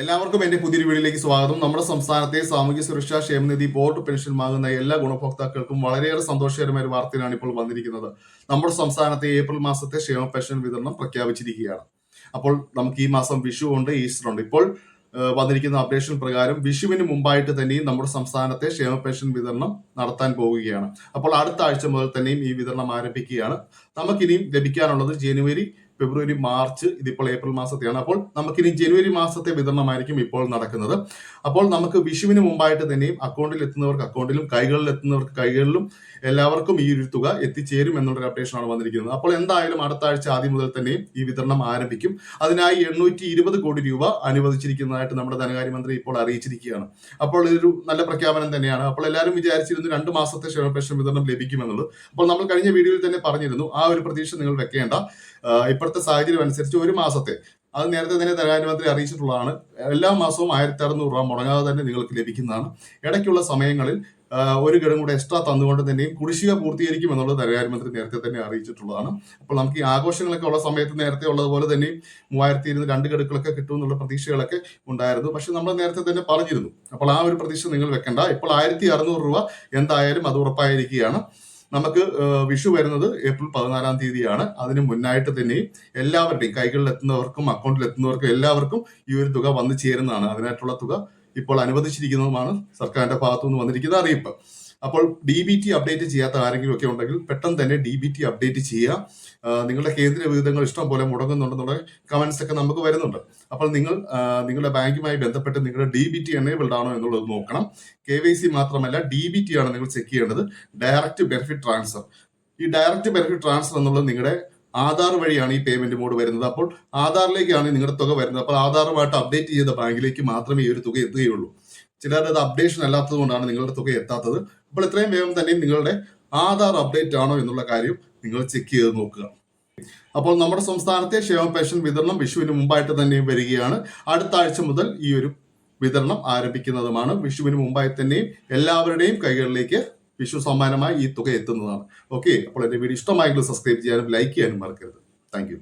എല്ലാവർക്കും എന്റെ പുതിയൊരു വീഡിയോയിലേക്ക് സ്വാഗതം. നമ്മുടെ സംസ്ഥാനത്തെ സാമൂഹ്യ സുരക്ഷാ ക്ഷേമനിധി ബോർഡ് പെൻഷൻ വാങ്ങുന്ന എല്ലാ ഗുണഭോക്താക്കൾക്കും വളരെയേറെ സന്തോഷകരമായ ഒരു വാർത്തയാണ് ഇപ്പോൾ വന്നിരിക്കുന്നത്. നമ്മുടെ സംസ്ഥാനത്തെ ഏപ്രിൽ മാസത്തെ ക്ഷേമ പെൻഷൻ വിതരണം പ്രഖ്യാപിച്ചിരിക്കുകയാണ്. അപ്പോൾ നമുക്ക് ഈ മാസം വിഷു ഉണ്ട് ഈസ്റ്റർ ഉണ്ട്. ഇപ്പോൾ വന്നിരിക്കുന്ന അപ്ഡേഷൻ പ്രകാരം വിഷുവിന് മുമ്പായിട്ട് തന്നെയും നമ്മുടെ സംസ്ഥാനത്തെ ക്ഷേമ പെൻഷൻ വിതരണം നടത്താൻ പോവുകയാണ്. അപ്പോൾ അടുത്ത ആഴ്ച മുതൽ തന്നെയും ഈ വിതരണം ആരംഭിക്കുകയാണ്. നമുക്കിനിയും ലഭിക്കാനുള്ളത് ജനുവരി ഫെബ്രുവരി മാർച്ച് ഇതിപ്പോൾ ഏപ്രിൽ മാസത്തെയാണ്. അപ്പോൾ നമുക്കിനി ജനുവരി മാസത്തെ വിതരണമായിരിക്കും ഇപ്പോൾ നടക്കുന്നത്. അപ്പോൾ നമുക്ക് വിഷുവിന് മുമ്പായിട്ട് തന്നെയും അക്കൗണ്ടിൽ എത്തുന്നവർക്ക് അക്കൗണ്ടിലും കൈകളിൽ എത്തുന്നവർക്ക് കൈകളിലും എല്ലാവർക്കും ഈ ഒരു തുക എത്തിച്ചേരും എന്നുള്ളൊരു അപ്ഡേഷനാണ് വന്നിരിക്കുന്നത്. അപ്പോൾ എന്തായാലും അടുത്ത ആഴ്ച ആദ്യം മുതൽ തന്നെയും ഈ വിതരണം ആരംഭിക്കും. അതിനായി എണ്ണൂറ്റി ഇരുപത് കോടി രൂപ അനുവദിച്ചിരിക്കുന്നതായിട്ട് നമ്മുടെ ധനകാര്യമന്ത്രി ഇപ്പോൾ അറിയിച്ചിരിക്കുകയാണ്. അപ്പോൾ ഇതൊരു നല്ല പ്രഖ്യാപനം തന്നെയാണ്. അപ്പോൾ എല്ലാവരും വിചാരിച്ചിരുന്നു രണ്ട് മാസത്തെ ക്ഷേമപെൻഷൻ വിതരണം ലഭിക്കുമെന്നുള്ളത്. അപ്പോൾ നമ്മൾ കഴിഞ്ഞ വീഡിയോയിൽ തന്നെ പറഞ്ഞിരുന്നു. ആ ഒരു പ്രതീക്ഷ നിങ്ങൾ വെക്കേണ്ട. ഇപ്പോഴത്തെ സാഹചര്യം അനുസരിച്ച് ഒരു മാസത്തെ. അത് നേരത്തെ തന്നെ ധനകാര്യമന്ത്രി അറിയിച്ചിട്ടുള്ളതാണ്. എല്ലാ മാസവും ആയിരത്തി അറുന്നൂറ് രൂപ മുടങ്ങാതെ തന്നെ നിങ്ങൾക്ക് ലഭിക്കുന്നതാണ്. ഇടയ്ക്കുള്ള സമയങ്ങളിൽ ഒരു ഗഡും കൂടെ എക്സ്ട്രാ തന്നുകൊണ്ട് തന്നെയും കുടിശ്ശിക പൂർത്തീകരിക്കും എന്നുള്ളത് ധനകാര്യമന്ത്രി നേരത്തെ തന്നെ അറിയിച്ചിട്ടുള്ളതാണ്. അപ്പോൾ നമുക്ക് ഈ ആഘോഷങ്ങളൊക്കെ ഉള്ള സമയത്ത് നേരത്തെ ഉള്ളതുപോലെ തന്നെ മൂവായിരത്തി ഇരുന്ന് രണ്ട് ഗഡുക്കളൊക്കെ കിട്ടും എന്നുള്ള പ്രതീക്ഷകളൊക്കെ ഉണ്ടായിരുന്നു. പക്ഷെ നമ്മൾ നേരത്തെ തന്നെ പറഞ്ഞിരുന്നു. അപ്പോൾ ആ ഒരു പ്രതീക്ഷ നിങ്ങൾ വെക്കണ്ട. ഇപ്പോൾ ആയിരത്തി അറുന്നൂറ് രൂപ എന്തായാലും അത് ഉറപ്പായിരിക്കുകയാണ്. നമുക്ക് വിഷു വരുന്നത് ഏപ്രിൽ പതിനാലാം തീയതിയാണ്. അതിന് മുന്നായിട്ട് തന്നെയും എല്ലാവരുടെയും കൈകളിൽ എത്തുന്നവർക്കും അക്കൗണ്ടിൽ എത്തുന്നവർക്കും എല്ലാവർക്കും ഈ ഒരു തുക വന്നു ചേരുന്നതാണ്. അതിനായിട്ടുള്ള തുക ഇപ്പോൾ അനുവദിച്ചിരിക്കുന്നതുമാണ് സർക്കാരിന്റെ ഭാഗത്തുനിന്ന് വന്നിരിക്കുന്ന അറിയിപ്പ്. അപ്പോൾ ഡി ബി ടി അപ്ഡേറ്റ് ചെയ്യാത്ത ആരെങ്കിലും ഒക്കെ ഉണ്ടെങ്കിൽ പെട്ടെന്ന് തന്നെ ഡി ബി ടി അപ്ഡേറ്റ് ചെയ്യുക. നിങ്ങളുടെ കേന്ദ്ര വിഹിതങ്ങൾ ഇഷ്ടം പോലെ മുടങ്ങുന്നുണ്ടെന്നുള്ള കമന്റ്സ് ഒക്കെ നമുക്ക് വരുന്നുണ്ട്. അപ്പോൾ നിങ്ങൾ നിങ്ങളുടെ ബാങ്കുമായി ബന്ധപ്പെട്ട് നിങ്ങളുടെ ഡി ബി ടി എനേബിൾഡ് ആണോ എന്നുള്ളത് നോക്കണം. കെ വൈ സി മാത്രമല്ല ഡി ബി ടി ആണ് നിങ്ങൾ ചെക്ക് ചെയ്യേണ്ടത്. ഡയറക്റ്റ് ബെനിഫിറ്റ് ട്രാൻസ്ഫർ ഈ ഡയറക്റ്റ് ബെനിഫിറ്റ് ട്രാൻസ്ഫർ എന്നുള്ളത് നിങ്ങളുടെ ആധാർ വഴിയാണ് ഈ പേയ്മെന്റ് മോഡ് വരുന്നത്. അപ്പോൾ ആധാറിലേക്കാണ് നിങ്ങളുടെ തുക വരുന്നത്. അപ്പോൾ ആധാറുമായിട്ട് അപ്ഡേറ്റ് ചെയ്ത ബാങ്കിലേക്ക് മാത്രമേ ഈ ഒരു തുക എത്തുകയുള്ളൂ. ചിലരുടെ അത് അപ്ഡേഷൻ അല്ലാത്തത് കൊണ്ടാണ് നിങ്ങളുടെ തുക എത്താത്തത്. അപ്പോൾ എത്രയും വേഗം തന്നെ നിങ്ങളുടെ ആധാർ അപ്ഡേറ്റ് ആണോ എന്നുള്ള കാര്യം നിങ്ങൾ ചെക്ക് ചെയ്ത് നോക്കുക. അപ്പോൾ നമ്മുടെ സംസ്ഥാനത്തെ ക്ഷേമ പെൻഷൻ വിതരണം വിഷുവിന് മുമ്പായിട്ട് തന്നെ വരികയാണ്. അടുത്ത ആഴ്ച മുതൽ ഈ ഒരു വിതരണം ആരംഭിക്കുന്നതുമാണ്. വിഷുവിന് മുമ്പായി തന്നെയും എല്ലാവരുടെയും കൈകളിലേക്ക് വിഷു സമ്മാനമായി ഈ തുക എത്തുന്നതാണ്. ഓക്കെ അപ്പോൾ എന്റെ വീഡിയോ ഇഷ്ടമായെങ്കിൽ സബ്സ്ക്രൈബ് ചെയ്യാനും ലൈക്ക് ചെയ്യാനും മറക്കരുത്. താങ്ക്